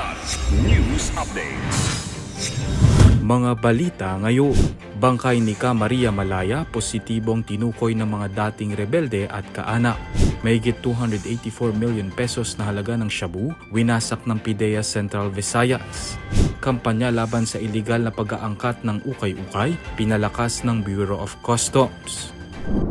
Kilat News Updates. Mga balita ngayon. Bangkay ni Ka Maria Malaya positibong tinukoy ng mga dating rebelde at kaanak. Mahigit 284 million pesos na halaga ng shabu, winasak ng PIDEA Central Visayas. Kampanya laban sa iligal na pag-aangkat ng ukay-ukay, pinalakas ng Bureau of Customs.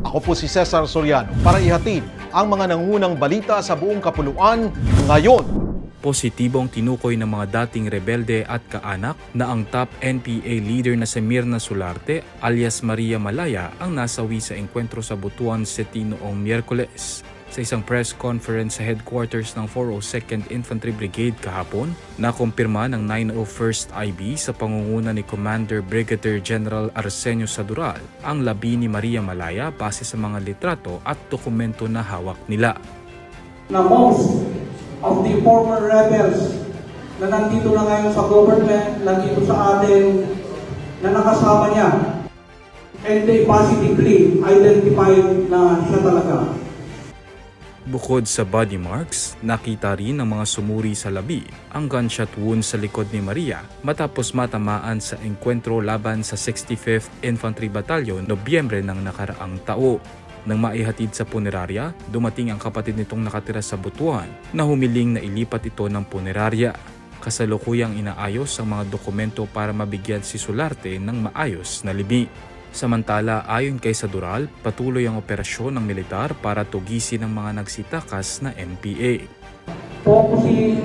Ako po si Cesar Soriano para ihatid ang mga nangunang balita sa buong kapuluan ngayon. Positibong tinukoy ng mga dating rebelde at kaanak na ang top NPA leader na si Mirna Solarte alias Maria Malaya ang nasawi sa enkwentro sa Butuan City noong Miyerkules. Sa isang press conference sa headquarters ng 402nd Infantry Brigade kahapon, nakumpirma ng 901st IB sa pangunguna ni Commander Brigadier General Arsenio Sadural ang labi ni Maria Malaya base sa mga litrato at dokumento na hawak nila. na most of the former rebels na nandito na ngayon sa government, nandito sa atin, na nakasama niya. And they positively identified na siya talaga. Bukod sa body marks, nakita rin ng mga sumuri sa labi ang gunshot wound sa likod ni Maria matapos matamaan sa engkwentro laban sa 65th Infantry Battalion Nobyembre ng nakaraang tao. Nang maihatid sa punerarya, dumating ang kapatid nitong nakatira sa Butuan na humiling na ilipat ito ng punerarya. Kasalukuyang inaayos ang mga dokumento para mabigyan si Solarte ng maayos na libi. Samantala, ayon kay Sadural, patuloy ang operasyon ng militar para tugisin ang mga nagsitakas na MPA. Focusing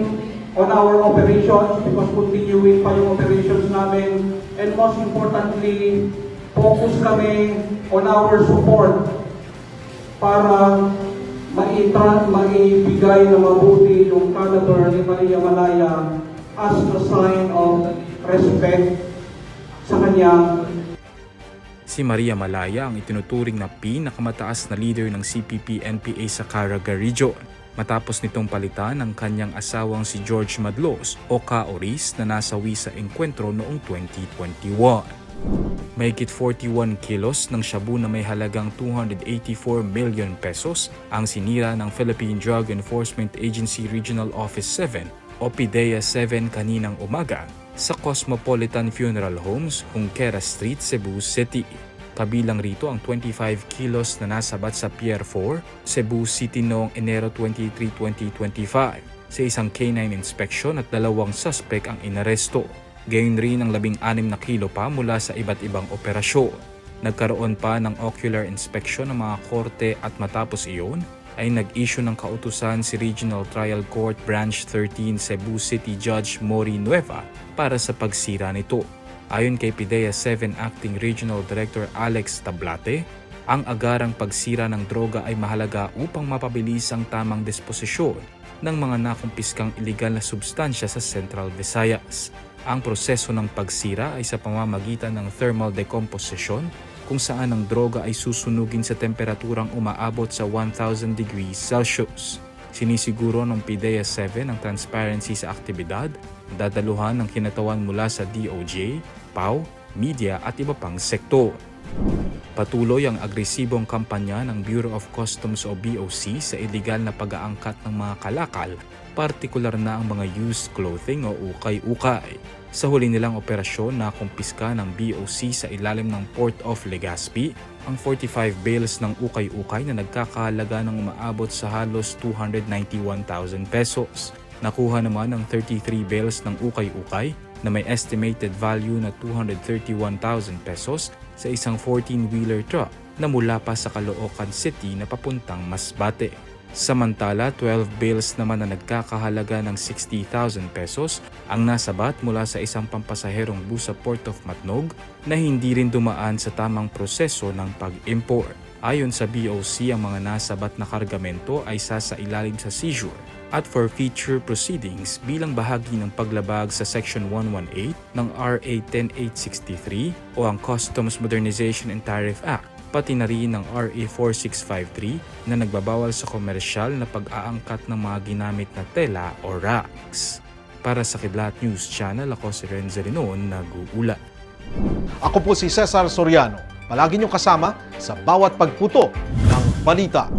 on our operations because continuing pa yung operations namin. And most importantly, focus kami on our support para maitran, maibigay na mabuti yung caliber ni Maria Malaya as a sign of respect sa kanyang Si Maria Malaya ang itinuturing na pinakamataas na leader ng CPP-NPA sa Caraga Region matapos nitong palitan ang kanyang asawang si George Madlos o Ka Oris na nasawi sa engkwentro noong 2021. Mahigit 41 kilos ng shabu na may halagang 284 million pesos ang sinira ng Philippine Drug Enforcement Agency Regional Office 7 o PIDEA 7 kaninang umaga sa Cosmopolitan Funeral Homes, Junquera Street, Cebu City. Kabilang rito ang 25 kilos na nasabat sa Pier 4, Cebu City noong Enero 23, 2025 sa isang K9 inspection at dalawang suspect ang inaresto. Gayon rin ang 16 na kilo pa mula sa iba't ibang operasyon. Nagkaroon pa ng ocular inspection ng mga korte at matapos iyon ay nag-issue ng kautusan si Regional Trial Court Branch 13 Cebu City Judge Mori Nueva para sa pagsira nito. Ayon kay PIDEA 7 Acting Regional Director Alex Tablate, ang agarang pagsira ng droga ay mahalaga upang mapabilis ang tamang disposisyon ng mga nakumpiskang iligal na substansya sa Central Visayas. Ang proseso ng pagsira ay sa pamamagitan ng thermal decomposition kung saan ang droga ay susunugin sa temperaturang umaabot sa 1000 degrees Celsius. Sinisiguro ng PIDEA 7 ang transparency sa aktibidad, dadaluhan ng kinatawan mula sa DOJ, PAW, media at iba pang sektor. Patuloy ang agresibong kampanya ng Bureau of Customs o BOC sa iligal na pag-aangkat ng mga kalakal, partikular na ang mga used clothing o ukay-ukay. Sa huli nilang operasyon na kumpiska ng BOC sa ilalim ng Port of Legazpi, ang 45 bales ng ukay-ukay na nagkakahalaga ng umaabot sa halos 291,000 pesos. Nakuha naman ang 33 bales ng ukay-ukay na may estimated value na 231,000 pesos sa isang 14-wheeler truck na mula pa sa Caloocan City na papuntang Masbate. Samantala, 12 bales naman na nagkakahalaga ng 60,000 pesos ang nasabat mula sa isang pampasaherong bus sa Port of Matnog na hindi rin dumaan sa tamang proseso ng pag-import. Ayon sa BOC, ang mga nasabat na kargamento ay sasailalim sa seizure at for future proceedings bilang bahagi ng paglabag sa Section 118 ng RA 10863 o ang Customs Modernization and Tariff Act pati na rin ng RA 4653 na nagbabawal sa komersyal na pag-aangkat ng mga ginamit na tela o racks. Para sa Kidlat News Channel, ako si Renzo Rinon, nag-uula. Ako po si Cesar Soriano. Palagi niyong kasama sa bawat pagputo ng balita.